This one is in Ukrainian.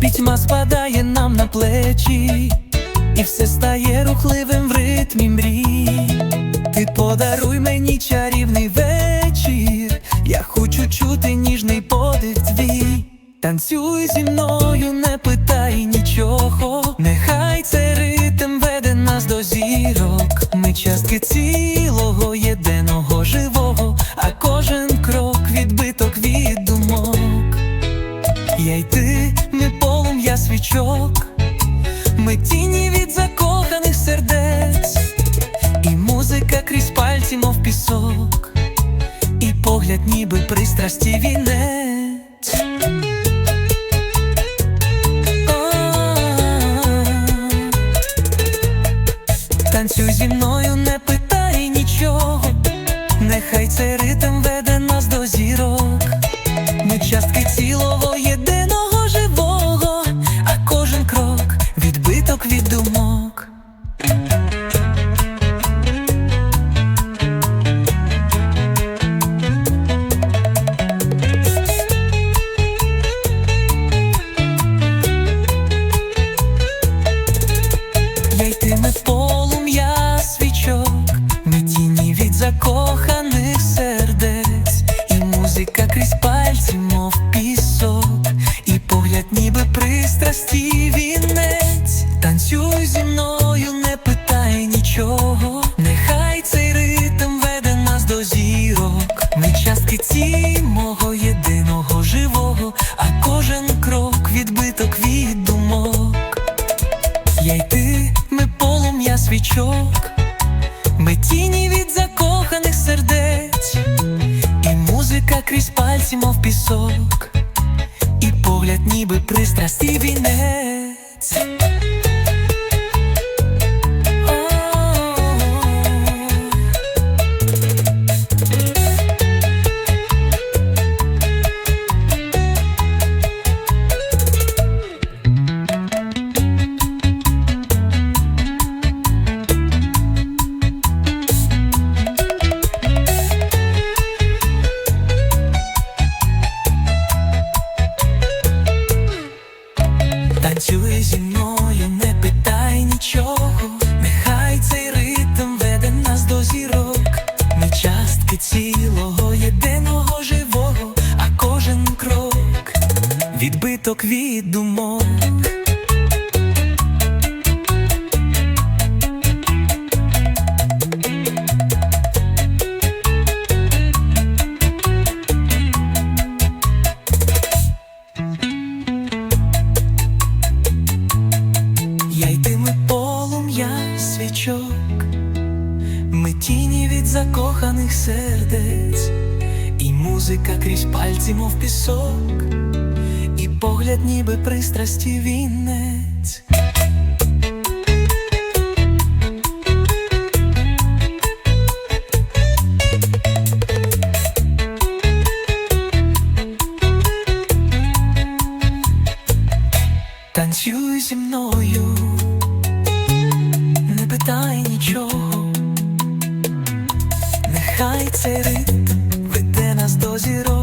пітьма спадає нам на плечі, і все стає рухливим в ритмі мрій. Ти подаруй мені чарівний вечір, я хочу чути ніжний подих твій. Танцюй зі мною, полум'я ми тіні від закоханих сердець, і музика крізь пальці, мов пісок, і погляд, ніби пристрасті вінець. Танцюй зі мною, не питай нічого, нехай цей ритм веде нас до зірок. Ми частки цілого єдиного пристрасті вінець. Танцюй зі мною, не питай нічого, нехай цей ритм веде нас до зірок. Ми частки ці мого єдиного живого, а кожен крок відбиток від думок. Я й ти, ми полум'я свічок, ми тіні від закоханих сердець, і музика крізь пальці, мов пісок, погляд, ніби пристрасті вінець. Танцюй зі мною, не питай нічого, нехай цей ритм веде нас до зірок. Ми частки цілого єдиного живого, а кожен крок відбиток від думок. Йтиме полум'я свічок, ми тіні від закоханих сердець, і музика крізь пальці, мов пісок, і погляд, ніби пристрасті вінець. Танцюй зі мною, пам'ятай нічого, нехай цей ритм веде нас до зірок.